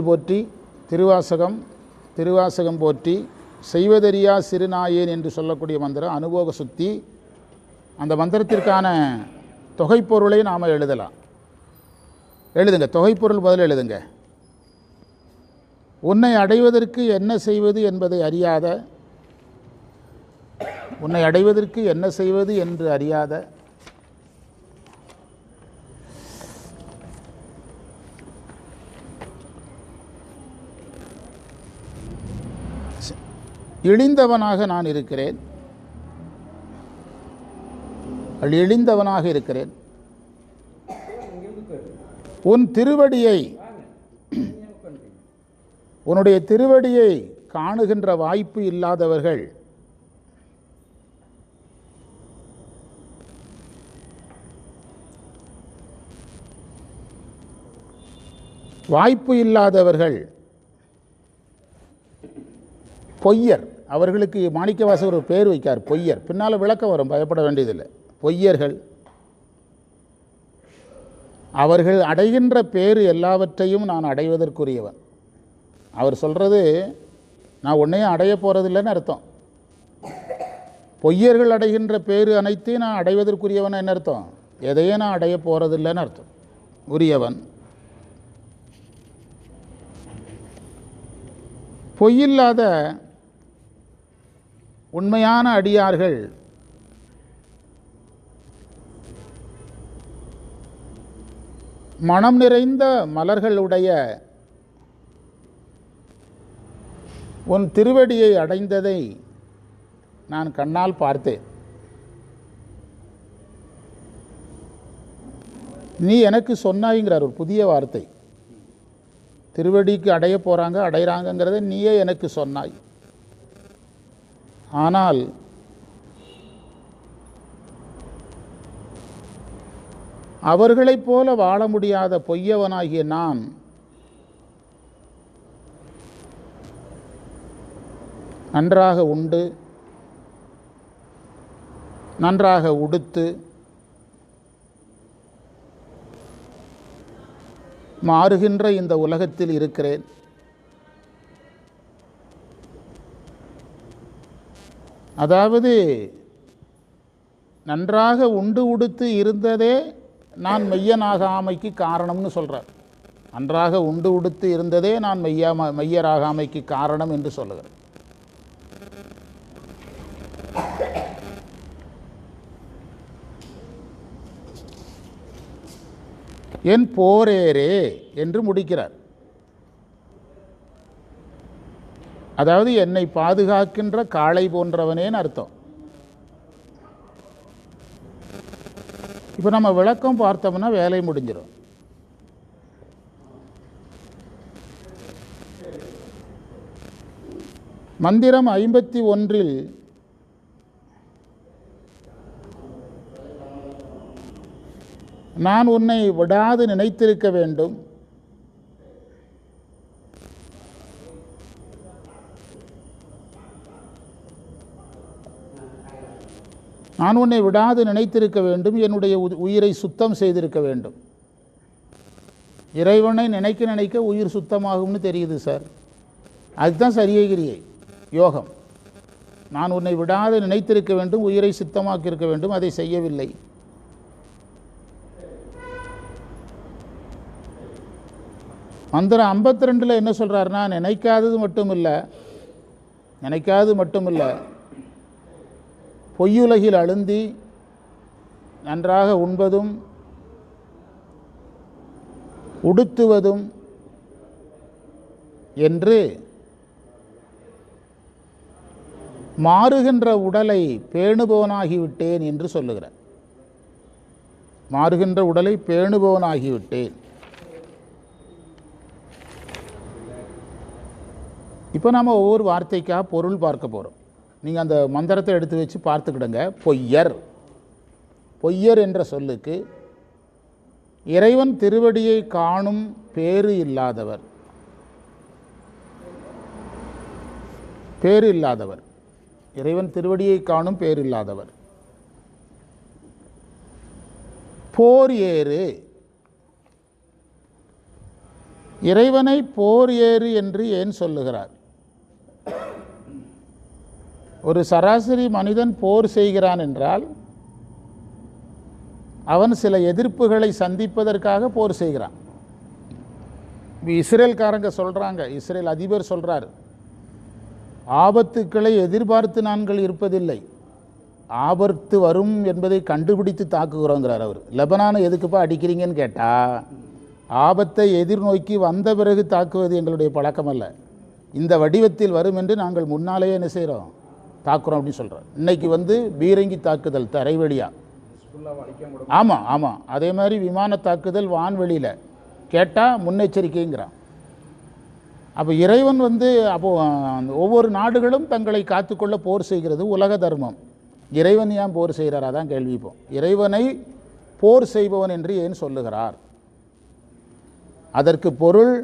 போற்றி திருவாசகம் திருவாசகம் போற்றி செய்வதறியா சிறுநாயேன் என்று சொல்லக்கூடிய மந்திரம் அனுபோக சுத்தி. அந்த மந்திரத்திற்கான தொகைப்பொருளை நாம் எழுதலாம். எழுதுங்க தொகைப்பொருள் பதில் எழுதுங்க. உன்னை அடைவதற்கு என்ன செய்வது என்பதை அறியாத உன்னை அடைவதற்கு என்ன செய்வது என்று அறியாத இழிந்தவனாக நான் இருக்கிறேன். எழிந்தவனாக இழிந்தவனாக இருக்கிறேன். உன் திருவடியை உன்னுடைய திருவடியை காணுகின்ற வாய்ப்பு இல்லாதவர்கள் வாய்ப்பு இல்லாதவர்கள் பொய்யர். அவர்களுக்கு மாணிக்கவாசகர் ஒரு பேர் வைக்கார் பொய்யர். பின்னால் விளக்கம் வரும் பயப்பட வேண்டியதில்லை. பொய்யர்கள். அவர்கள் அடைகின்ற பேர் எல்லாவற்றையும் நான் அடைவதற்குரியவன். அவர் சொல்கிறது நான் உன்னையும் அடைய போகிறதில்லைன்னு அர்த்தம். பொய்யர்கள் அடைகின்ற பேர் அனைத்தையும் நான் அடைவதற்குரியவன் என்ன அர்த்தம்? எதையே நான் அடைய போகிறதில்லைன்னு அர்த்தம். உரியவன். பொய்யில்லாத உண்மையான அடியார்கள். மனம் நிறைந்த மலர்களுடைய உன் திருவடியை அடைந்ததை நான் கண்ணால் பார்த்தேன். நீ எனக்கு சொன்னாய்ங்கிறார் ஒரு புதிய வார்த்தை. திருவடிக்கு அடைய போகிறாங்க அடைகிறாங்கங்கிறத நீயே எனக்கு சொன்னாய். ஆனால் அவர்களைப் போல வாழ முடியாத பொய்யவனாகிய நான் நன்றாக உண்டு நன்றாக உடுத்து மாறுகின்ற இந்த உலகத்தில் இருக்கிறேன். அதாவது நன்றாக உண்டு உடுத்து இருந்ததே நான் மெய்யனாகாமைக்கு காரணம்னு சொல்கிறார் நன்றாக உண்டு உடுத்து இருந்ததே நான் மெய்யா மெய்யராகாமைக்கு காரணம் என்று சொல்லுகிறேன் என் போரேரே என்று முடிக்கிறார். அதாவது என்னை பாதுகாக்கின்ற காளை போன்றவனேன்னு அர்த்தம். இப்போ நம்ம விளக்கம் பார்த்தோம்னா வேலை முடிஞ்சிடும் மந்திரம் ஐம்பத்தி ஒன்றில் நான் உன்னை விடாது நினைத்திருக்க வேண்டும். நான் உன்னை விடாது நினைத்திருக்க வேண்டும். என்னுடைய உ- உயிரை சுத்தம் செய்திருக்க வேண்டும். இறைவனை நினைக்க நினைக்க உயிர் சுத்தமாகும்னு தெரியுது சார். அதுதான் சரியகிரியை யோகம். நான் உன்னை விடாது நினைத்திருக்க வேண்டும் உயிரை சுத்தமாக்கியிருக்க வேண்டும் அதை செய்யவில்லை. மந்திரம் ஐம்பத்தி ரெண்டில் என்ன சொல்கிறாருன்னா நினைக்காதது மட்டும் இல்லை நினைக்காதது மட்டும் இல்லை பொய்யுலகில் அழுந்தி நன்றாக உண்பதும் உடுத்துவதும் என்று மாறுகின்ற உடலை பேணுபவனாகிவிட்டேன் என்று சொல்லுகிறார். மாறுகின்ற உடலை பேணுபவனாகிவிட்டேன். இப்போ நாம் ஒவ்வொரு வார்த்தைக்காக பொருள் பார்க்க போகிறோம் நீங்கள் அந்த மந்திரத்தை எடுத்து வச்சு பார்த்துக்கிடுங்க. பொய்யர். பொய்யர் என்ற சொல்லுக்கு இறைவன் திருவடியை காணும் பேறு இல்லாதவர். பேர் இல்லாதவர். இறைவன் திருவடியை காணும் பேர் இல்லாதவர். போர் ஏறு. இறைவனை போர் ஏறு என்று ஏன் சொல்லுகிறார்? ஒரு சராசரி மனிதன் போர் செய்கிறான் என்றால் அவன் சில எதிர்ப்புகளை சந்திப்பதற்காக போர் செய்கிறான். இஸ்ரேல்காரங்க சொல்கிறாங்க இஸ்ரேல் அதிபர் சொல்கிறார் ஆபத்துக்களை எதிர்பார்த்து நாங்கள் இருப்பதில்லை. ஆபத்து வரும் என்பதை கண்டுபிடித்து தாக்குகிறோங்கிறார் அவர். லெபனானை எதுக்குப்பா அடிக்கிறீங்கன்னு கேட்டால் ஆபத்தை எதிர்நோக்கி வந்த பிறகு தாக்குவது எங்களுடைய பழக்கம் அல்ல. இந்த வடிவத்தில் வரும் என்று நாங்கள் முன்னாலேயே என்ன செய்கிறோம் தாக்குறோம் அப்படின்னு சொல்கிறார் இன்னைக்கு வந்து பீரங்கி தாக்குதல் தரைவழியாக ஆமாம் ஆமாம் அதே மாதிரி விமான தாக்குதல் வான்வெளியில் கேட்டால் முன்னெச்சரிக்கைங்கிறான். அப்போ இறைவன் வந்து அப்போ அந்த ஒவ்வொரு நாடுகளும் தங்களை காத்துக்கொள்ள போர் செய்கிறது உலக தர்மம். இறைவன் ஏன் போர் செய்கிறாரா? தான் கேள்வி இறைவனை போர் செய்பவன் என்று ஏன் சொல்லுகிறார்? அதற்கு பொருள்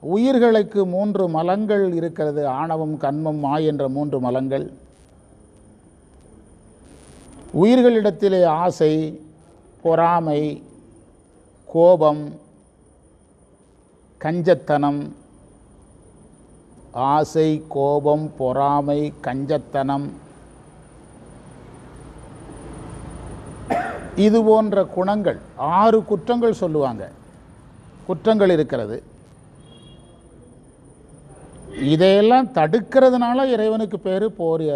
உயிர்களுக்கு மூன்று மலங்கள் இருக்கிறது. ஆணவம் கண்மம் மாய் என்ற மூன்று மலங்கள். உயிர்களிடத்திலே ஆசை பொறாமை கோபம் கஞ்சத்தனம். ஆசை கோபம் பொறாமை கஞ்சத்தனம். இது போன்ற குணங்கள் ஆறு குற்றங்கள் சொல்லுவாங்க. குற்றங்கள் இருக்கிறது. இதையெல்லாம் தடுக்கிறதுனால இறைவனுக்கு பேர் போர்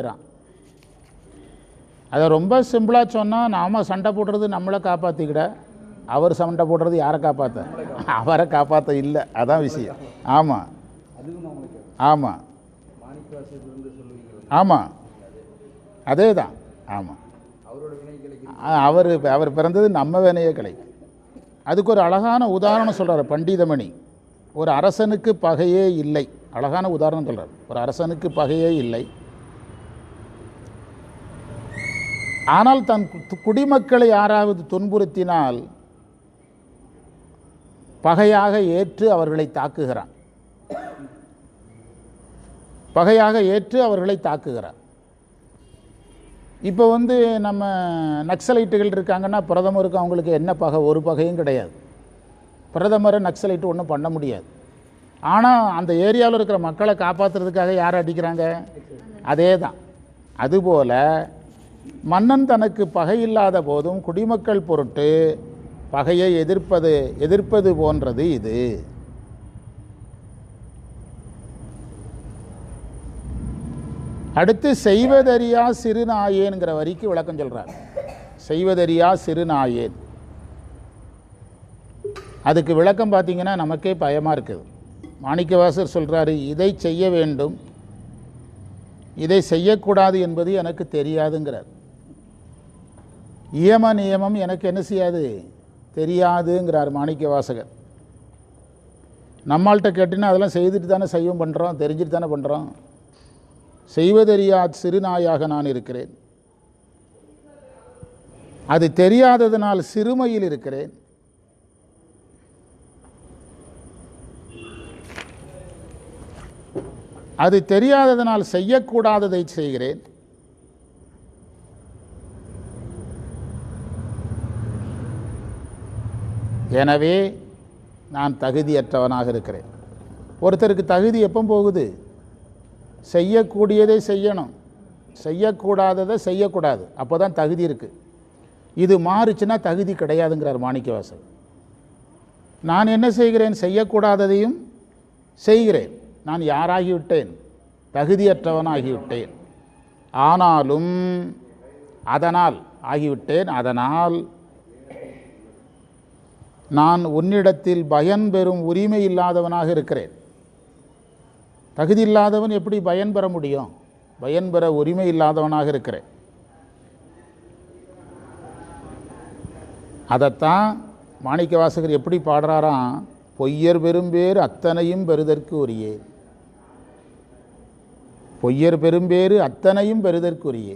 அதை ரொம்ப சிம்பிளாக சொன்னால் நாம் சண்டை போடுறது நம்மளை காப்பாற்றிக்கிட அவர் சண்டை போடுறது யாரை காப்பாற்ற அவரை காப்பாற்ற இல்லை. அதான் விஷயம். ஆமாம் ஆமாம் ஆமாம் அதே தான் ஆமாம் அவர் அவர் பிறந்தது நம்ம வேணையே கிடைக்கும் அதுக்கு ஒரு அழகான உதாரணம் சொல்கிறார் பண்டிதமணி. ஒரு அரசனுக்கு பகையே இல்லை. அழகான உதாரணம் சொல்கிறார் ஒரு அரசனுக்கு பகையே இல்லை. ஆனால் தன் குடிமக்களை யாராவது துன்புறுத்தினால் பகையாக ஏற்று அவர்களை தாக்குகிறான். பகையாக ஏற்று அவர்களை தாக்குகிறான். இப்போ வந்து நம்ம நக்சலைட்டுகள் இருக்காங்கன்னா பிரதமருக்கு அவங்களுக்கு என்ன பகை? ஒரு பகையும் கிடையாது. பிரதமரை நக்சலைட்டு ஒன்றும் பண்ண முடியாது. ஆனால் அந்த ஏரியாவில் இருக்கிற மக்களை காப்பாற்றுறதுக்காக யார் அடிக்கிறாங்க? அதே தான் அதுபோல் மன்னன் தனக்கு பகை இல்லாத போதும் குடிமக்கள் பொருட்டு பகையை எதிர்ப்பது எதிர்ப்பது போன்றது இது. அடுத்து செய்வதறியா சிறுநாயேன்கிற வரிக்கு விளக்கம் சொல்கிறார் செய்வதறியா சிறுநாயேன். அதுக்கு விளக்கம் பார்த்தீங்கன்னா நமக்கே பயமாக இருக்குது. மாணிக்கவாசர் சொல்கிறாரு இதை செய்ய வேண்டும். இதை செய்யக்கூடாது என்பது எனக்கு தெரியாதுங்கிறார். இயம நியமம் எனக்கு என்ன செய்யாது? தெரியாதுங்கிறார் மாணிக்க வாசகர் நம்மள்கிட்ட கேட்டுன்னா அதெல்லாம் செய்துட்டு தானே செய்யும் பண்ணுறோம் தெரிஞ்சுட்டு தானே பண்ணுறோம் செய்வதறியா சிறுநாயாக நான் இருக்கிறேன். அது தெரியாததனால் சிறுமையில் இருக்கிறேன். அது தெரியாததனால் செய்யக்கூடாததை செய்கிறேன். எனவே நான் தகுதியற்றவனாக இருக்கிறேன். ஒருத்தருக்கு தகுதி எப்போ போகுது? செய்யக்கூடியதை செய்யணும். செய்யக்கூடாததை செய்யக்கூடாது. அப்போ தான் தகுதி இருக்குது இது மாறுச்சுன்னா தகுதி கிடையாதுங்கிறார் மாணிக்கவாசல் நான் என்ன செய்கிறேன்? செய்யக்கூடாததையும் செய்கிறேன். நான் யாராகிவிட்டேன்? தகுதியற்றவனாகிவிட்டேன். ஆனாலும் அதனால் ஆகிவிட்டேன் அதனால் நான் உன்னிடத்தில் பயன் பெறும் உரிமை இல்லாதவனாக இருக்கிறேன். தகுதி இல்லாதவன் எப்படி பயன் பெற முடியும்? பயன் பெற உரிமை இல்லாதவனாக இருக்கிறேன். அதைத்தான் மாணிக்க வாசகர் எப்படி பாடுறாராம்? பொய்யர் பெரும்பேர் அத்தனையும் பெறுதற்கு உரியேன். பொய்யர் பெரும்பேறு அத்தனையும் பெறுதற்குரிய.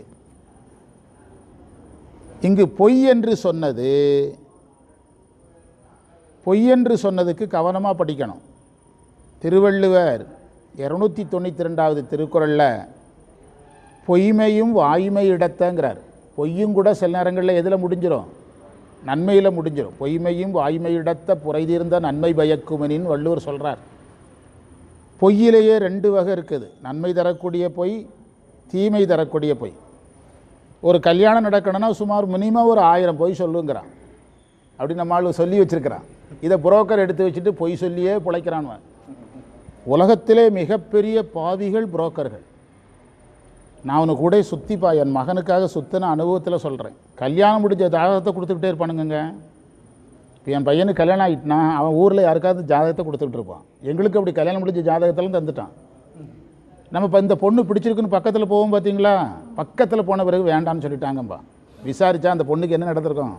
இங்கு பொய் என்று சொன்னது பொய் என்று சொன்னதுக்கு கவனமாக படிக்கணும். திருவள்ளுவர் இரநூத்தி தொண்ணூற்றி ரெண்டாவது திருக்குறளில் பொய்மையும் வாய்மை இடத்தங்கிறார். பொய்யும் கூட சில நேரங்களில் எதில் முடிஞ்சிடும் நன்மையில் முடிஞ்சிடும் பொய்மையும் வாய்மையிடத்த புரைதீர்ந்த நன்மை பயக்குமனின்னு வள்ளுவர் சொல்கிறார் பொய்யிலேயே ரெண்டு வகை இருக்குது. நன்மை தரக்கூடிய பொய் தீமை தரக்கூடிய பொய். ஒரு கல்யாணம் நடக்கணும்னா சுமார் மினிமம் ஒரு ஆயிரம் பொய் சொல்லுங்கிறான். அப்படி நம்ம ஆளு சொல்லி வச்சிருக்கிறான். இதை புரோக்கர் எடுத்து வச்சுட்டு பொய் சொல்லியே பிழைக்கிறான் உலகத்திலே மிகப்பெரிய பாவிகள் புரோக்கர்கள் நான் உனக்கு கூட சுற்றிப்பா என் மகனுக்காக சுத்தின அனுபவத்தில் சொல்கிறேன் கல்யாணம் முடிஞ்ச தாகத்தை கொடுத்துக்கிட்டே இருப்பானுங்கங்க. இப்போ என் பையனுக்கு கல்யாணம் ஆகிட்டுனா அவன் ஊரில் யாருக்காவது ஜாதகத்தை கொடுத்துட்டு இருப்பான். எங்களுக்கு அப்படி கல்யாணம் முடிஞ்ச ஜாதகத்தெல்லாம் தந்துட்டான். நம்ம இப்போ இந்த பொண்ணு பிடிச்சிருக்குன்னு பக்கத்தில் போவோம் பார்த்தீங்களா பக்கத்தில் போன பிறகு வேண்டாம்னு சொல்லிட்டாங்கப்பா. விசாரித்தா அந்த பொண்ணுக்கு என்ன நடந்திருக்கும்?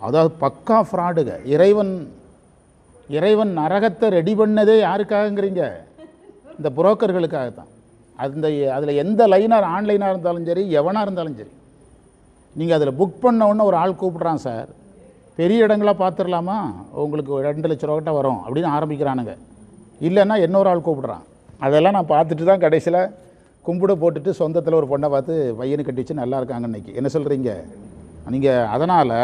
அதாவது பக்கா ஃப்ராடுங்க இறைவன் இறைவன் நரகத்தை ரெடி பண்ணதே யாருக்காகங்கிறீங்க? இந்த புரோக்கர்களுக்காக தான் அந்த அதில் எந்த லைனாக ஆன்லைனாக இருந்தாலும் சரி எவனாக இருந்தாலும் சரி. நீங்கள் அதில் புக் பண்ண உடனே ஒரு ஆள் கூப்பிட்றான் சார். பெரிய இடங்களா பார்த்துடலாமா? உங்களுக்கு ஒரு ரெண்டு லட்ச ரூபா கிட்ட வரும் அப்படின்னு ஆரம்பிக்கிறானுங்க. இல்லைன்னா இன்னொரு ஆள் கூப்பிட்றான். அதெல்லாம் நான் பார்த்துட்டு தான் கடைசியில் கும்பிட போட்டுட்டு சொந்தத்தில் ஒரு பொண்ணை பார்த்து பையனு கட்டிச்சு நல்லா இருக்காங்க இன்னைக்கு. என்ன சொல்கிறீங்க நீங்கள் அதனால்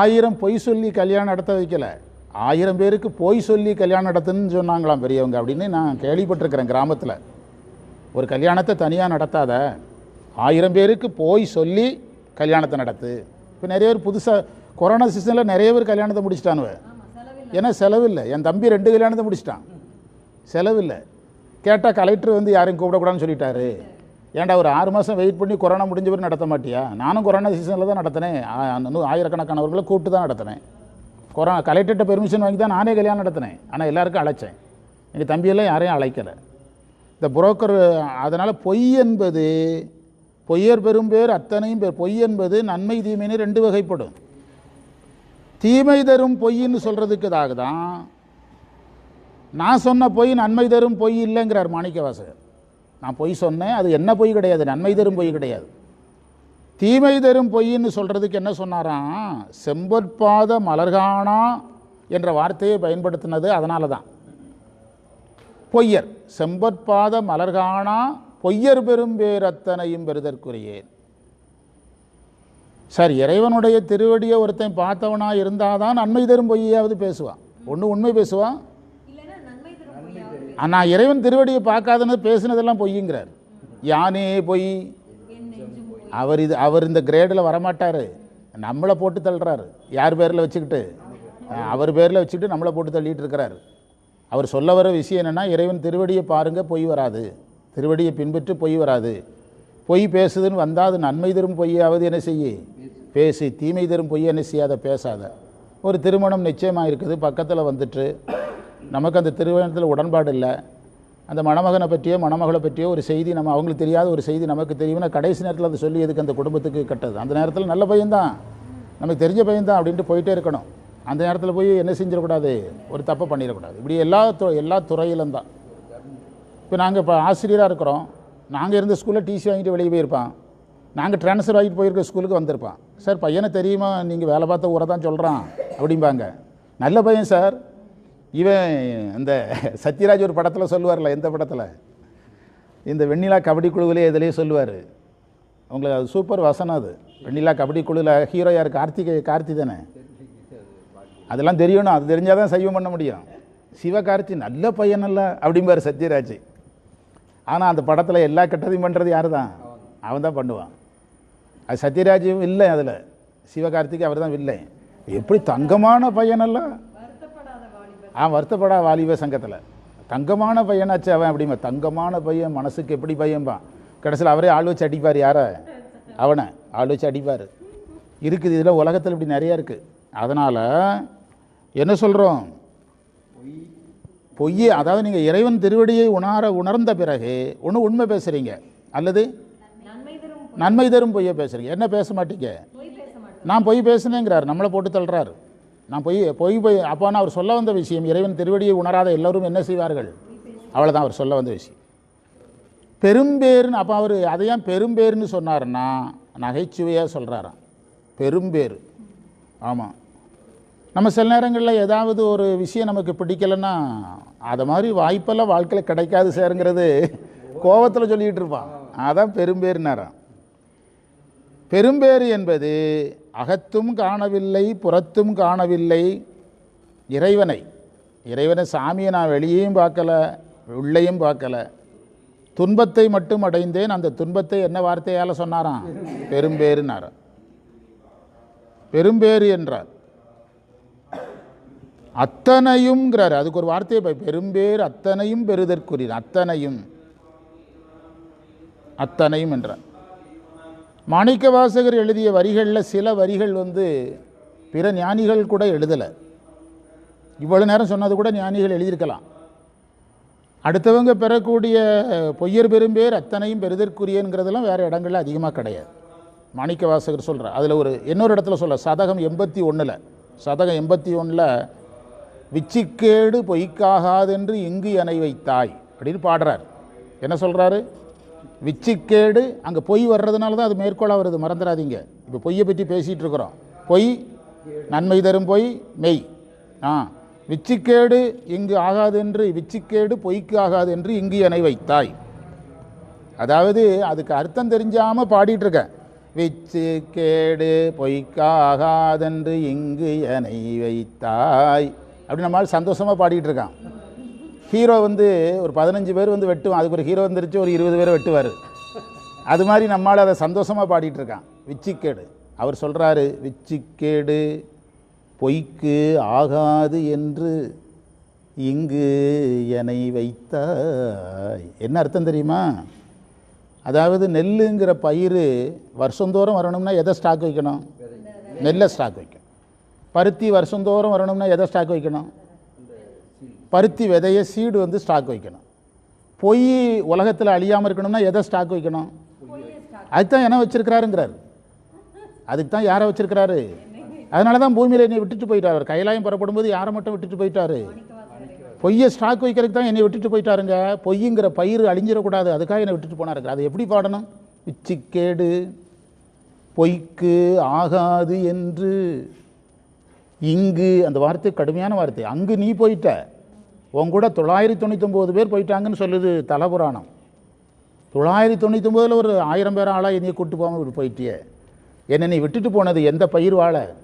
ஆயிரம் பொய் சொல்லி கல்யாணம் நடத்த வைக்கல. ஆயிரம் பேருக்கு பொய் சொல்லி கல்யாணம் நடத்துன்னு சொன்னாங்களாம் பெரியவங்க அப்படின்னு நான் கேள்விப்பட்டிருக்கிறேன் கிராமத்தில். ஒரு கல்யாணத்தை தனியாக நடத்தாத ஆயிரம் பேருக்கு போய் சொல்லி கல்யாணத்தை நடத்து. இப்போ நிறைய பேர் புதுசாக கொரோனா சீசனில் நிறைய பேர் கல்யாணத்தை முடிச்சிட்டானுவ. ஏன்னா செலவில்லை. என் தம்பி ரெண்டு கல்யாணத்தை முடிச்சிட்டான். செலவில்லை. கேட்டால் கலெக்டர் வந்து யாரையும் கூப்பிடக்கூடாதுன்னு சொல்லிட்டாரு. ஏன்டா ஒரு ஆறு மாதம் வெயிட் பண்ணி கொரோனா முடிஞ்ச பிறகு நடத்த மாட்டியா? நானும் கொரோனா சீசனில் தான் நடத்தினேன். ஆயிரக்கணக்கானவர்களை கூப்பிட்டு தான் நடத்தினேன். கொரோனா கலெக்டர்கிட்ட பெர்மிஷன் வாங்கி தான் நானே கல்யாணம் நடத்தினேன். ஆனால் எல்லாருக்கும் அழைச்சேன். எங்கள் தம்பியெல்லாம் யாரையும் அழைக்கலை. இந்த புரோக்கர் அதனால் பொய் என்பது பொய்யர் பெரும்பேர் அத்தனையும் பேர். பொய் என்பது நன்மை தீமைன்னு ரெண்டு வகைப்படும். தீமை தரும் பொய்ன்னு சொல்கிறதுக்குதாக தான். நான் சொன்ன பொய் நன்மை தரும் பொய் இல்லைங்கிறார் மாணிக்கவாசகர். நான் பொய் சொன்னேன் அது என்ன பொய் கிடையாது. நன்மை தரும் பொய் கிடையாது. தீமை தரும் பொய்ன்னு சொல்கிறதுக்கு என்ன சொன்னாராம் செம்பற்பாத மலர்கானா என்ற வார்த்தையை பயன்படுத்தினது அதனால தான். பொய்யர் செம்பற்பாத மலர்கானா பொய்யர் பெரும் பேரத்தனையும் பெறுதற்குரியேன். சார் இறைவனுடைய திருவடியை ஒருத்தன் பார்த்தவனா இருந்தால் தான் நன்மை தரும் பொய்யாவது பேசுவான் ஒன்று உண்மை பேசுவான் ஆனால் இறைவன் திருவடியை பார்க்காதன்னு பேசுனதெல்லாம் பொய்யுங்கிறார். யானே பொய். அவர் இது அவர் இந்த கிரேடில் வரமாட்டார். நம்மளை போட்டு தள்ளுறாரு. யார் பேரில் வச்சுக்கிட்டு? அவர் பேரில் வச்சுக்கிட்டு நம்மளை போட்டு தள்ளிட்டு இருக்கிறார். அவர் சொல்ல வர விஷயம் என்னென்னா இறைவன் திருவடியை பாருங்க பொய் வராது. திருவடியை பின்பற்றி பொய் வராது. பொய் பேசுதுன்னு வந்தால் அது நன்மை தரும் பொய்யாவது என்ன செய்ய? பேசி தீமை தரும் பொய் என்ன செய்யாத? பேசாத. ஒரு திருமணம் நிச்சயமாக இருக்குது பக்கத்தில் வந்துட்டு. நமக்கு அந்த திருமணத்தில் உடன்பாடு இல்லை. அந்த மணமகனை பற்றியோ மணமகளை பற்றியோ ஒரு செய்தி நம்ம அவங்களுக்கு தெரியாத ஒரு செய்தி நமக்கு தெரியும்னா கடைசி நேரத்தில் அதை சொல்லி எதுக்கு அந்த குடும்பத்துக்கு கட்டது? அந்த நேரத்தில் நல்ல பையன்தான். நமக்கு தெரிஞ்ச பையன்தான் அப்படின்ட்டு போயிட்டே இருக்கணும். அந்த நேரத்தில் போய் என்ன செஞ்சிடக்கூடாது? ஒரு தப்பை பண்ணிடக்கூடாது. இப்படி எல்லா து எல்லா துறையிலும் தான். இப்போ நாங்கள் இப்போ ஆசிரியராக இருக்கிறோம். நாங்கள் இருந்த ஸ்கூலில் டிசி வாங்கிட்டு வெளியே போயிருப்பான். நாங்கள் ட்ரான்ஸ்ஃபர் ஆகிட்டு போயிருக்க ஸ்கூலுக்கு வந்திருப்பான். சார் பையனை தெரியுமா? நீங்கள் வேலை பார்த்த ஊரை தான் சொல்கிறான் அப்படிம்பாங்க. நல்ல பையன் சார். இவன் அந்த சத்யராஜ் ஒரு படத்தில் சொல்லுவார்ல எந்த படத்தில்? இந்த வெண்ணிலா கபடி குழுவிலே எதுலேயே சொல்லுவார். உங்களுக்கு அது சூப்பர் வசனம் அது. வெண்ணிலா கபடி குழுவில் ஹீரோ யார்? கார்த்திகை கார்த்தி தானே? அதெல்லாம் தெரியணும் அது தெரிஞ்சால் தான் சைவம் பண்ண முடியும். சிவகார்த்தி நல்ல பையன் அல்ல அப்படிம்பார் சத்யராஜ். ஆனால் அந்த படத்தில் எல்லா கெட்டதையும் பண்ணுறது யார் தான் அவன் தான் பண்ணுவான். அது சத்யராஜும் இல்லை அதில். சிவகார்த்திக் அவர் தான் இல்லை எப்படி தங்கமான பையனல்ல? ஆ வருத்தப்படா வாலிப சங்கத்தில். தங்கமான பையனாச்சு அவன் அப்படிமா. தங்கமான பையன் மனசுக்கு எப்படி பையன்பான் கடைசியில் அவரே ஆள் வச்சு அடிப்பார் யாரை? அவனை. ஆள் வச்சு அடிப்பார். இருக்குது இதில் உலகத்தில் இப்படி நிறைய இருக்குது அதனால் என்ன சொல்கிறோம் பொய் அதாவது நீங்கள் இறைவன் திருவடியை உணர உணர்ந்த பிறகு ஒன்று உண்மை பேசுகிறீங்க அல்லது? நன்மை தரும் பொய்யை பேசுகிறீங்க என்ன பேச மாட்டீங்க? நான் பொய் பேசுனேங்கிறார் நம்மளை போட்டு தள்ளுறாரு. நான் பொய் பொய் பொய் அப்போ நான் அவர் சொல்ல வந்த விஷயம் இறைவன் திருவடியை உணராத எல்லோரும் என்ன செய்வார்கள்? அவ்வளோதான் அவர் சொல்ல வந்த விஷயம். பெரும்பேருன்னு அப்போ அவர் அதையான் பெரும்பேருன்னு சொன்னார்னா நகைச்சுவையாக சொல்கிறாராம் பெரும்பேர். ஆமாம் நம்ம சில நேரங்களில் ஏதாவது ஒரு விஷயம் நமக்கு பிடிக்கலைன்னா அதை மாதிரி வாய்ப்பெல்லாம் வாழ்க்கையில் கிடைக்காது சேருங்கிறது கோவத்தில் சொல்லிகிட்டு இருப்பான். அதான் பெரும்பேருனாராம் பெரும்பேறு என்பது அகத்தும் காணவில்லை புறத்தும் காணவில்லை. இறைவனை இறைவனை சாமியை நான் வெளியேயும் பார்க்கல உள்ளேயும் பார்க்கல. துன்பத்தை மட்டும் அடைந்தேன். அந்த துன்பத்தை என்ன வார்த்தையால் சொன்னாராம்? பெரும்பேறுனாராம் பெரும்பேறு என்றார். அத்தனையும்ங்கிறார். அதுக்கு ஒரு வார்த்தையை ப- பெரும்பேறு அத்தனையும் பெறுதற்குரியது. அத்தனையும். அத்தனையும் என்றார். மாணிக்க வாசகர் எழுதிய வரிகளில் சில வரிகள் வந்து பிற ஞானிகள் கூட எழுதலை. இவ்வளோ நேரம் சொன்னது கூட ஞானிகள் எழுதியிருக்கலாம். அடுத்தவங்க பெறக்கூடிய பொய்யர் பெரும்பேர் அத்தனையும் பெறுதற்குரியங்கிறதெல்லாம் வேறு இடங்கள்ல அதிகமாக கிடையாது. மாணிக்க வாசகர் சொல்கிறார் அதில் ஒரு இன்னொரு இடத்துல சொல்ல சதகம் எண்பத்தி ஒன்றில் சதகம் எண்பத்தி ஒன்றில் விச்சிக்கேடு பொய்க்காகாதென்று இங்கு எனை வைத்தாய். அப்படின்னு பாடுறார். என்ன சொல்கிறாரு விச்சிக்கேடு அங்கே பொய் வர்றதுனால தான் அது மேற்கோளாக வருது மறந்துடாதீங்க. இப்போ பொய்யை பற்றி பேசிகிட்டு இருக்கிறோம். பொய் நன்மை தரும் பொய் மெய். ஆ விச்சிக்கேடு இங்கு ஆகாதென்று விச்சிக்கேடு பொய்க்கு ஆகாது என்று இங்கு எனை வைத்தாய். அதாவது அதுக்கு அர்த்தம் தெரிஞ்சாமல் பாடிட்டுருக்கேன் விச்சு கேடு பொய்க்காகாதென்று இங்கு எனை வைத்தாய். அப்படி நம்மளால் சந்தோஷமாக பாடிக்கிட்டு இருக்கான். ஹீரோ வந்து ஒரு பதினஞ்சு பேர் வந்து வெட்டுவான். அதுக்கு ஒரு ஹீரோ வந்துருச்சு ஒரு இருபது பேர் வெட்டுவார். அது மாதிரி நம்மால் அதை சந்தோஷமாக பாடிட்டு இருக்கான். விச்சிக்கேடு. அவர் சொல்கிறாரு விச்சிக்கேடு பொய்க்கு ஆகாது என்று இங்கு என்னை வைத்தாய். என்ன அர்த்தம் தெரியுமா? அதாவது நெல்லுங்கிற பயிர் வருஷந்தோறும் வரணும்னா எதை ஸ்டாக் வைக்கணும்? நெல்லை ஸ்டாக் வைக்கணும். பருத்தி வருஷந்தோறும் வரணும்னா எதை ஸ்டாக் வைக்கணும்? பருத்தி விதைய சீடு வந்து ஸ்டாக் வைக்கணும். பொய் உலகத்தில் அழியாமல் இருக்கணும்னா எதை ஸ்டாக் வைக்கணும்? அதுக்கு தான் என்ன வச்சிருக்கிறாருங்கிறார். அதுக்கு தான் யாரை வச்சிருக்கிறாரு? அதனால தான் பூமியில் என்னை விட்டுட்டு போயிட்டார். கைலாயம் புறப்படும் போது யாரை மட்டும் விட்டுட்டு போயிட்டாரு? பொய்யை ஸ்டாக் வைக்கிறதுக்கு தான் என்னை விட்டுட்டு போயிட்டாருங்க. பொய்யுங்கிற பயிர் அழிஞ்சிடக்கூடாது. அதுக்காக என்னை விட்டுட்டு போனாருங்க அது எப்படி பாடணும்? இச்சிக்கேடு பொய்க்கு ஆகாது என்று. இங்கு அந்த வார்த்தை கடுமையான வார்த்தை. அங்கு நீ போயிட்ட. உன் கூட தொள்ளாயிரத்தி தொண்ணூத்தொம்பது பேர் போயிட்டாங்கன்னு சொல்லுது தலபுராணம். தொள்ளாயிரத்தி தொண்ணூத்தொம்பதில் ஒரு ஆயிரம் பேர் ஆளாக என்னையை கூட்டு போகாமல் இப்படி போயிட்டியே. என்னை நீ விட்டுட்டு போனது எந்த பயிர் வாழ?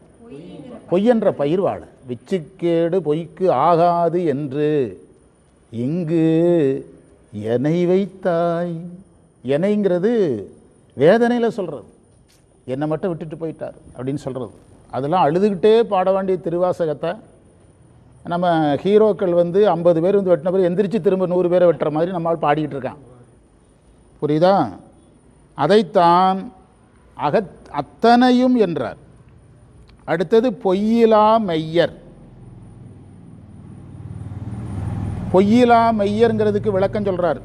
பொய்யென்ற பயிர் வாழ. விச்சுக்கேடு பொய்க்கு ஆகாது என்று. இங்கு எனை வைத்தாய். எனைங்கிறது வேதனையில் சொல்கிறது என்னை மட்டும் விட்டுட்டு போயிட்டார் அப்படின்னு சொல்கிறது அதெல்லாம் அழுதுகிட்டே பாட வேண்டிய திருவாசகத்தை நம்ம ஹீரோக்கள் வந்து ஐம்பது பேர் வந்து வெட்டின பேர் எந்திரிச்சு திரும்ப நூறு பேரை வெட்டுற மாதிரி நம்மால் பாடிக்கிட்டு இருக்கான். புரியுதா? அதைத்தான் அகத் அத்தனையும் என்றார். அடுத்தது பொய்யிலா மெய்யர். பொய்யிலா மெய்யருங்கிறதுக்கு விளக்கம் சொல்கிறார்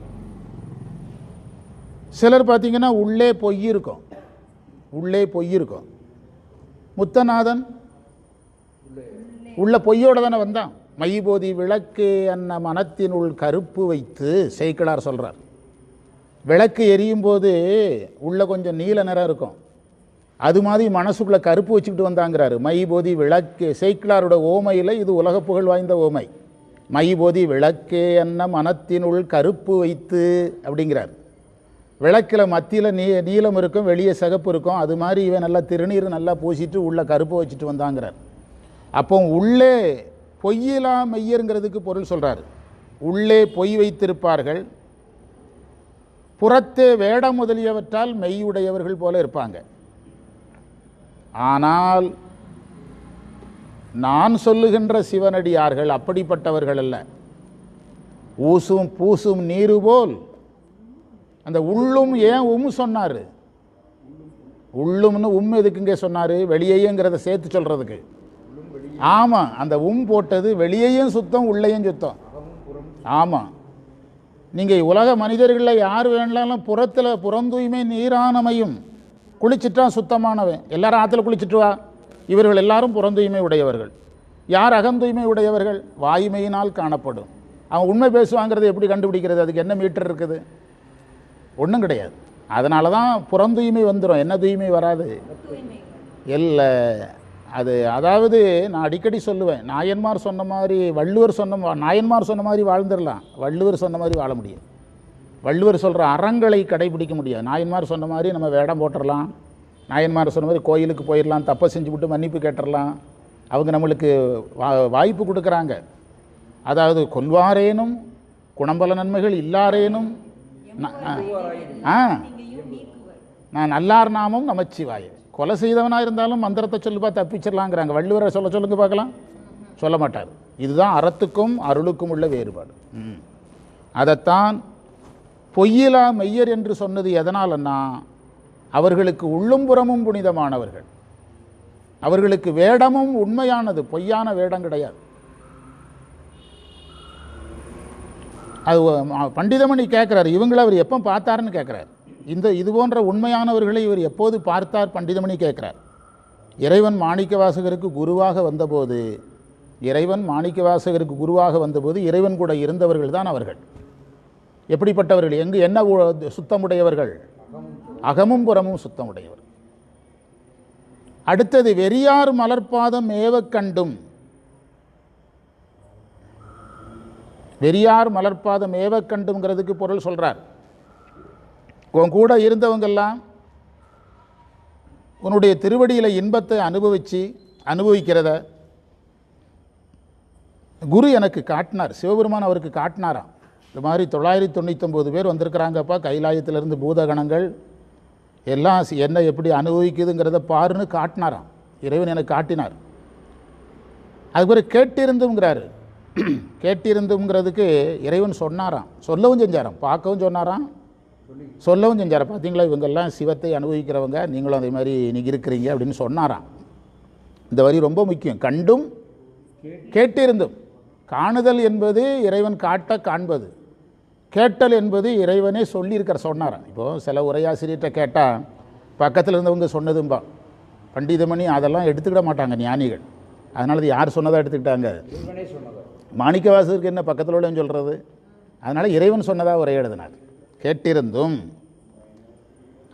சிலர் பார்த்தீங்கன்னா உள்ளே பொய் இருக்கும். உள்ளே பொய் இருக்கும். முத்தநாதன் உள்ள பொய்யோட தானே வந்தான். மைபோதி விளக்கு அன்ன மனத்தினுள் கருப்பு வைத்து சேக்கிழார் சொல்கிறார் விளக்கு எரியும் போது உள்ளே கொஞ்சம் நீல நிறம் இருக்கும். அது மாதிரி மனசுக்குள்ளே கருப்பு வச்சுக்கிட்டு வந்தாங்கிறாரு. மைபோதி விளக்கு சேக்கிழாரோட ஓமையில் இது உலக புகழ் வாய்ந்த ஓமை. மைபோதி விளக்கே என்ன மனத்தினுள் கருப்பு வைத்து அப்படிங்கிறார். விளக்கில் மத்தியில் நீ நீலம் இருக்கும் வெளியே சிகப்பு இருக்கும். அது மாதிரி இவன் நல்லா திருநீர் நல்லா பூசிட்டு உள்ளே கருப்பு வச்சுட்டு வந்தாங்கிறார். அப்போ உள்ளே பொய்யிலா மெய்யருங்கிறதுக்கு பொருள் சொல்கிறார் உள்ளே பொய் வைத்திருப்பார்கள். புறத்தே வேடம் முதலியவற்றால் மெய்யுடையவர்கள் போல இருப்பாங்க. ஆனால் நான் சொல்லுகின்ற சிவனடியார்கள் அப்படிப்பட்டவர்கள் அல்ல. ஊசும் பூசும் நீரு போல் அந்த உள்ளும் ஏன் உம் சொன்னார்? உள்ளும்னு உம் எதுக்குங்க சொன்னார்? வெளியேங்கிறத சேர்த்து சொல்கிறதுக்கு ஆமாம் அந்த உம் போட்டது வெளியேயும் சுத்தம் உள்ளேயும் சுத்தம். ஆமாம் நீங்கள் உலக மனிதர்களில் யார் வேணாலும் புறத்தில் புறந்தூய்மை நீரானமையும் குளிச்சிட்டா சுத்தமானவன். எல்லாரும் ஆற்றுல குளிச்சிட்டு வா. இவர்கள் எல்லாரும் புறந்தூய்மை உடையவர்கள். யார் அகந்தூய்மை உடையவர்கள்? வாய்மையினால் காணப்படும். அவன் உண்மை பேசுவாங்கிறத எப்படி கண்டுபிடிக்கிறது? அதுக்கு என்ன மீட்டர் இருக்குது? ஒன்றும் கிடையாது. அதனால தான் புறந்தூய்மை வந்துடும் என்ன தூய்மை வராது? இல்லை. அது அதாவது நான் அடிக்கடி சொல்லுவேன் நாயன்மார் சொன்ன மாதிரி வள்ளுவர் சொன்ன நாயன்மார் சொன்ன மாதிரி வாழ்ந்துடலாம். வள்ளுவர் சொன்ன மாதிரி வாழ முடியும் வள்ளுவர் சொல்கிற அறங்களை கடைபிடிக்க முடியாது. நாயன்மார் சொன்ன மாதிரி நம்ம வேடம் போட்டுடலாம் நாயன்மார் சொன்ன மாதிரி கோயிலுக்கு போயிடலாம் தப்பை செஞ்சுவிட்டு மன்னிப்பு கேட்டுடலாம் அவங்க நம்மளுக்கு வா வாய்ப்பு கொடுக்குறாங்க. அதாவது கொல்வாரேனும் குணம்பல நன்மைகள் இல்லாரேனும் ஆ. நான் நல்லார் நாமம் நமச்சிவாய. கொலை செய்தவனாக இருந்தாலும் மந்திரத்தை சொல்லுப்பா தப்பிச்சிடலாங்கிறாங்க. வள்ளுவரை சொல்ல சொல்லுங்க பார்க்கலாம். சொல்ல மாட்டார். இதுதான் அறத்துக்கும் அருளுக்கும் உள்ள வேறுபாடு. அதைத்தான் பொய்யிலா மெய்யர் என்று சொன்னது எதனாலன்னா அவர்களுக்கு உள்ளும் புறமும் புனிதமானவர்கள். அவர்களுக்கு வேடமும் உண்மையானது. பொய்யான வேடம் கிடையாது. அது பண்டிதமணி கேட்குறாரு இவங்களை அவர் எப்போ பார்த்தாருன்னு கேட்குறாரு இந்த இது போன்ற உண்மையானவர்களை இவர் எப்போது பார்த்தார் பண்டிதமணி கேட்குறார் இறைவன் மாணிக்கவாசகருக்கு குருவாக வந்தபோது இறைவன் மாணிக்கவாசகருக்கு குருவாக வந்தபோது இறைவன் கூட இருந்தவர்கள் தான் அவர்கள். எப்படிப்பட்டவர்கள்? எங்கு என்ன உ- சுத்தமுடையவர்கள்? அகமும் புறமும் சுத்தமுடையவர். அடுத்தது வெறியார் மலர்பாதம் ஏவ கண்டும். வெறியார் மலர்பாதம் ஏவக்கண்டுங்கிறதுக்கு பொருள் சொல்கிறார் உன் கூட இருந்தவங்கெல்லாம் உன்னுடைய திருவடியில் இன்பத்தை அனுபவித்து அனுபவிக்கிறத குரு எனக்கு காட்டினார். சிவபெருமான் அவருக்கு காட்டினாராம். இந்த மாதிரி தொள்ளாயிரத்தி தொண்ணூத்தொம்பது பேர் வந்திருக்கிறாங்கப்பா. கைலாயத்திலிருந்து பூதகணங்கள் எல்லாம் என்ன எப்படி அனுபவிக்குதுங்கிறத பாருன்னு காட்டினாராம். இறைவன் எனக்கு காட்டினார். அதுக்கு பிறகு கேட்டிருந்துங்கிறாரு கேட்டிருந்துங்கிறதுக்கு இறைவன் சொன்னாராம். சொல்லவும் செஞ்சாராம். பார்க்கவும் சொன்னாராம். சொல்லவும் செஞ்சாராம். பார்த்தீங்களா இவங்கெல்லாம் சிவத்தை அனுபவிக்கிறவங்க. நீங்களும் அதே மாதிரி நீங்கள் இருக்கிறீங்க அப்படின்னு சொன்னாராம். இந்த வரி ரொம்ப முக்கியம். கண்டும் கேட்டிருந்தும். காணுதல் என்பது இறைவன் காட்ட காண்பது. கேட்டல் என்பது இறைவனே சொல்லியிருக்கிற சொன்னாராம். இப்போது சில உரையாசிரியர்கிட்ட கேட்டால் பக்கத்தில் இருந்தவங்க சொன்னதும்பா. பண்டிதமணி அதெல்லாம் எடுத்துக்கிட மாட்டாங்க ஞானிகள். அதனால யார் சொன்னதாக எடுத்துக்கிட்டாங்க? மாணிக்கவாசகருக்கு என்ன பக்கத்தில் உள்ளன்னு சொல்கிறது அதனால் இறைவன் சொன்னதாக உரை எழுதினார். கேட்டிருந்தும்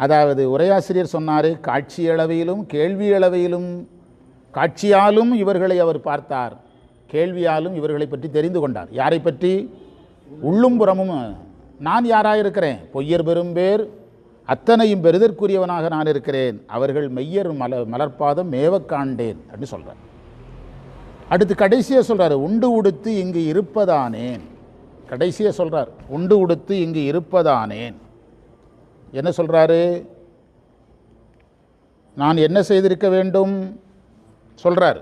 அதாவது உரையாசிரியர் சொன்னார் காட்சி அளவையிலும் கேள்வி அளவையிலும் காட்சியாலும் இவர்களை அவர் பார்த்தார். கேள்வியாலும் இவர்களை பற்றி தெரிந்து கொண்டார். யாரை பற்றி? உள்ளும் புறமும். நான் யாராக இருக்கிறேன்? பொய்யர் பெரும்பேர் அத்தனையும் பெறுதற்குரியவனாக நான் இருக்கிறேன். அவர்கள் மெய்யர் மல மலர்பாதம் மேவ காண்டேன் அப்படின்னு சொல்கிறேன் அடுத்து கடைசியாக சொல்கிறாரு உண்டு உடுத்து இங்கு இருப்பதானேன் கடைசியாக சொல்கிறார் உண்டு உடுத்து இங்கு இருப்பதானேன் என்ன சொல்கிறாரு நான் என்ன செய்திருக்க வேண்டும்? சொல்கிறார்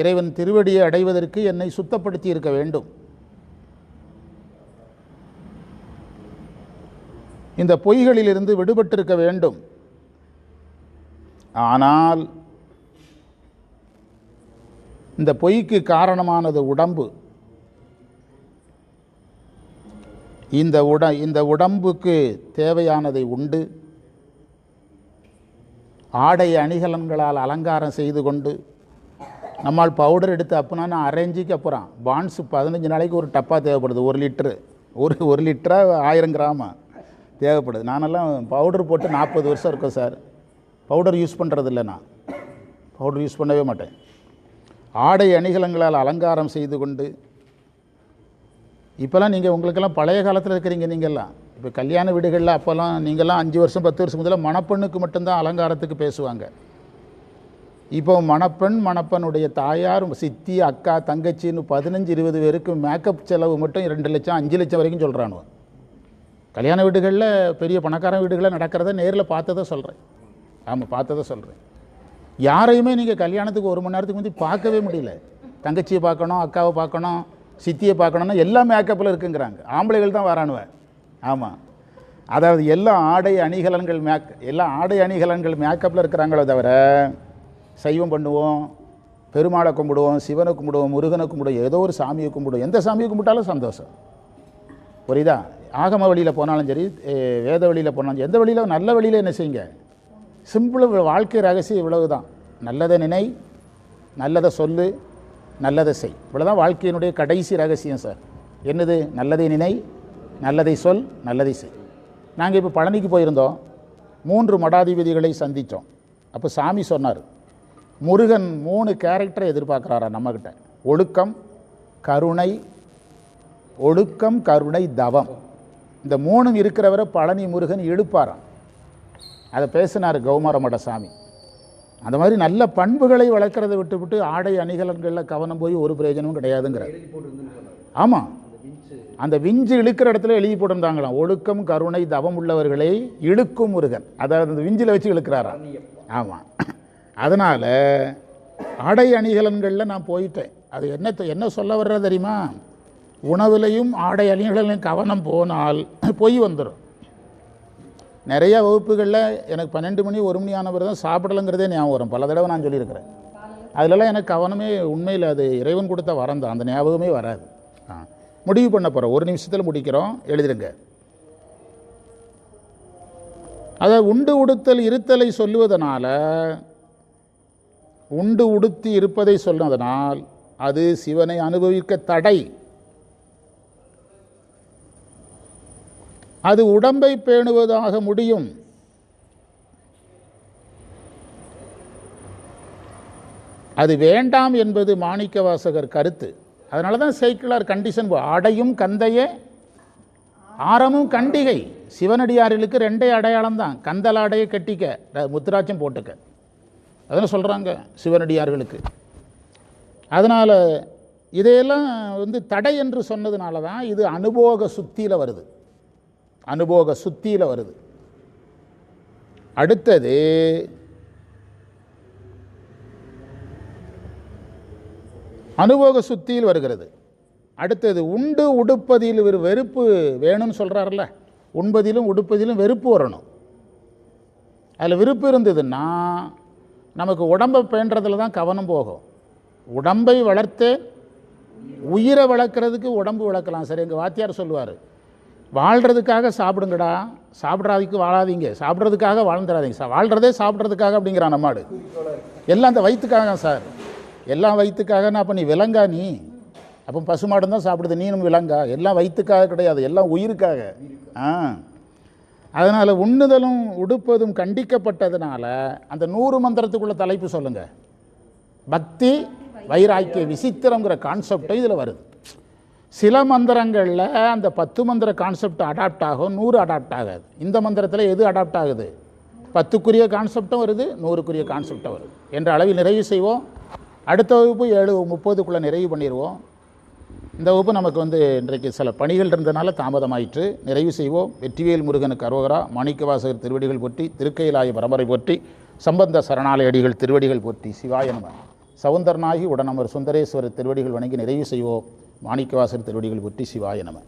இறைவன் திருவடியை அடைவதற்கு என்னை சுத்தப்படுத்தி இருக்க வேண்டும். இந்த பொய்களிலிருந்து விடுபட்டிருக்க வேண்டும். ஆனால் இந்த பொய்க்கு காரணமானது உடம்பு. இந்த உட இந்த உடம்புக்கு தேவையானதை உண்டு. ஆடை அணிகலன்களால் அலங்காரம் செய்து கொண்டு நம்மால் பவுடர் எடுத்து அப்புனா அரேஞ்சிக்கு அப்புறம் பான்ஸ் பதினஞ்சு நாளைக்கு ஒரு டப்பா தேவைப்படுது ஒரு லிட்ரு. ஒரு ஒரு லிட்டரா ஆயிரம் கிராமா தேவைப்படுது. நானெல்லாம் பவுடர் போட்டு நாற்பது வருஷம் இருக்கோம் சார். பவுடர் யூஸ் பண்ணுறதில்ல நான். பவுடர் யூஸ் பண்ணவே மாட்டேன். ஆடை அணிகலங்களால் அலங்காரம் செய்து கொண்டு இப்போல்லாம் நீங்கள் உங்களுக்கெல்லாம் பழைய காலத்தில் இருக்கிறீங்க நீங்கள்லாம் இப்போ கல்யாண வீடுகளில் அப்போல்லாம் நீங்கள்லாம் அஞ்சு வருஷம் பத்து வருஷம் முதல்ல மணப்பெண்ணுக்கு மட்டும்தான் அலங்காரத்துக்கு பேசுவாங்க. இப்போ மணப்பெண் மணப்பெண்ணுடைய தாயார் சித்தி அக்கா தங்கச்சின்னு பதினஞ்சு இருபது பேருக்கு மேக்கப் செலவு மட்டும் ரெண்டு லட்சம் அஞ்சு லட்சம் வரைக்கும் சொல்கிறானுவ கல்யாண வீடுகளில் பெரிய பணக்கார வீடுகளில் நடக்கிறத நேரில் பார்த்ததை சொல்கிறேன் ஆமாம் பார்த்ததை சொல்கிறேன் யாரையுமே நீங்கள் கல்யாணத்துக்கு ஒரு மணி நேரத்துக்கு முந்தி பார்க்கவே முடியல. தங்கச்சியை பார்க்கணும் அக்காவை பார்க்கணும் சித்தியை பார்க்கணும்னா எல்லா மேக்கப்பில் இருக்குங்கிறாங்க. ஆம்பளைகள் தான் வரானுவேன் ஆமாம் அதாவது எல்லா ஆடை அணிகலன்கள் மேக் எல்லா ஆடை அணிகலன்கள் மேக்கப்பில் இருக்கிறாங்களோ தவிர சைவம் பண்ணுவோம் பெருமாளை கும்பிடுவோம் சிவனை கும்பிடுவோம் முருகனை கும்பிடுவோம் ஏதோ ஒரு சாமியை கும்பிடுவோம். எந்த சாமியை கும்பிட்டாலும் சந்தோஷம். புரியுதா? ஆகம வழியில் போனாலும் சரி வேத வழியில் போனாலும் சரி, எந்த வழியில்? நல்ல வழியில் என்ன செய்யுங்க? சிம்பிள் வாழ்க்கை ரகசியம் இவ்வளவு தான் நல்லதை நினை நல்லதை சொல்லு நல்லதை செய். இவ்வளோதான் வாழ்க்கையினுடைய கடைசி ரகசியம் சார். என்னது? நல்லதை நினை நல்லதை சொல் நல்லதை செய். நாங்கள் இப்போ பழனிக்கு போயிருந்தோம். மூன்று மடாதிபதிகளை சந்தித்தோம் அப்போ சாமி சொன்னார் முருகன் மூணு கேரக்டரை எதிர்பார்க்குறாரா நம்மக்கிட்ட ஒழுக்கம் கருணை ஒழுக்கம் கருணை தவம். இந்த மூணும் இருக்கிறவரை பழனி முருகன் இழுப்பாராம். அதை பேசினார் கௌமரமட சாமி. அந்த மாதிரி நல்ல பண்புகளை வளர்க்குறதை விட்டுவிட்டு ஆடை அணிகலன்களில் கவனம் போய் ஒரு பிரயோஜனமும் கிடையாதுங்கிறார். ஆமாம் அந்த விஞ்சு இழுக்கிற இடத்துல எழுதி போட்டிருந்தாங்களாம். ஒழுக்கம் கருணை தவம் உள்ளவர்களை இழுக்கும் முருகன். அதாவது அந்த விஞ்சில் வச்சு இழுக்கிறாரா? ஆமாம் அதனால் ஆடை அணிகலன்களில் நான் போயிட்டேன். அது என்ன என்ன சொல்ல வர்றது தெரியுமா? உணவுலையும் ஆடை அணிகலன்லையும் கவனம் போனால் பொய் வந்துடும் நிறைய வகுப்புகளில் எனக்கு பன்னெண்டு மணி ஒரு மணி ஆன தான் சாப்பிடலங்கிறதே ஞாபகம் வரும். பல தடவை நான் சொல்லியிருக்கிறேன். அதிலலாம் எனக்கு கவனமே உண்மையில் அது இறைவன் கொடுத்த வரம் தான் அந்த ஞாபகமே வராது. ஆ. முடிவு பண்ண போகிறோம் ஒரு நிமிஷத்தில் முடிக்கிறோம். எழுதிடுங்க. அதாவது உண்டு உடுத்தல் இருத்தலை சொல்லுவதனால் உண்டு உடுத்தி இருப்பதை சொன்னதனால் அது சிவனை அனுபவிக்க தடை. அது உடம்பை பேணுவதாக முடியும். அது வேண்டாம் என்பது மாணிக்கவாசகர் கருத்து. அதனால தான் சைக்கிளார் கண்டிஷன் அடையும் கந்தையே ஆரமும் கண்டிகை. சிவனடியார்களுக்கு ரெண்டே அடையாளம் தான் கந்தல் ஆடையை கட்டிக்க முத்துராட்சம் போட்டுக்க. அதெல்லாம் சொல்கிறாங்க சிவனடியார்களுக்கு. அதனால் இதையெல்லாம் வந்து தடை என்று சொன்னதுனால தான் இது அனுபோக சுத்தியில் வருது. அனுபோக சுத்தியில் வருது. அடுத்தது அனுபோக சுத்தியில் வருகிறது. அடுத்தது உண்டு உடுப்பதில் ஒரு வெறுப்பு வேணும்னு சொல்கிறார்ல உண்பதிலும் உடுப்பதிலும் வெறுப்பு வரணும். அதில் விருப்பு இருந்ததுன்னா நமக்கு உடம்பை பேண்டுறதுல தான் கவனம் போகும். உடம்பை வளர்த்து உயிரை வளர்க்குறதுக்கு உடம்பு வளர்க்கலாம். சரி எங்கள் வாத்தியார் சொல்லுவார் வாழ்கிறதுக்காக சாப்பிடுங்கடா. சாப்பிட்றாதுக்கு வாழாதீங்க. சாப்பிட்றதுக்காக வாழ்ந்துடாதீங்க சார் வாழ்கிறதே சாப்பிட்றதுக்காக அப்படிங்கிறான் நம்மாடு எல்லாம் அந்த வயிற்றுக்காக சார். எல்லாம் வயிற்றுக்காக நான் அப்போ நீ விலங்கா நீ? அப்போ பசுமாடு தான் சாப்பிடுது. நீனும் விலங்கா? எல்லாம் வயிற்றுக்காக கிடையாது. எல்லாம் உயிருக்காக. ஆ. அதனால் உண்ணுதலும் உடுப்பதும் கண்டிக்கப்பட்டதுனால அந்த நூறு மந்திரத்துக்குள்ள தலைப்பு சொல்லுங்கள் பக்தி வைராக்கிய விசித்திரங்கிற கான்செப்டும் இதில் வருது. சில மந்திரங்களில் அந்த பத்து மந்திர கான்செப்ட் அடாப்ட் ஆகும் நூறு அடாப்ட் ஆகாது. இந்த மந்திரத்தில் எது அடாப்ட் ஆகுது? பத்துக்குரிய கான்செப்டும் வருது நூறுக்குரிய கான்செப்டும் வருது. என்ற அளவில் நிறைவு செய்வோம். அடுத்த வகுப்பு ஏழு முப்பதுக்குள்ளே நிறைவு பண்ணிடுவோம் இந்த வகுப்பு நமக்கு வந்து இன்றைக்கு சில பணிகள் இருந்தனால தாமதமாயிற்று. நிறைவு செய்வோம். வெற்றிவேல் முருகனுக்கு அரோகரா மாணிக்கவாசகர் திருவடிகள் போற்றி திருக்கையிலாய பரம்பரை போற்றி சம்பந்த சரணாலயடிகள் திருவடிகள் போற்றி சிவாய நம. சவுந்தரநாயகி உடனமர் சுந்தரேஸ்வரர் திருவடிகள் வணங்கி நிறைவு செய்வோம். மாணிக்கவாசர் திருவடிகள் வெற்றி சிவாய நம.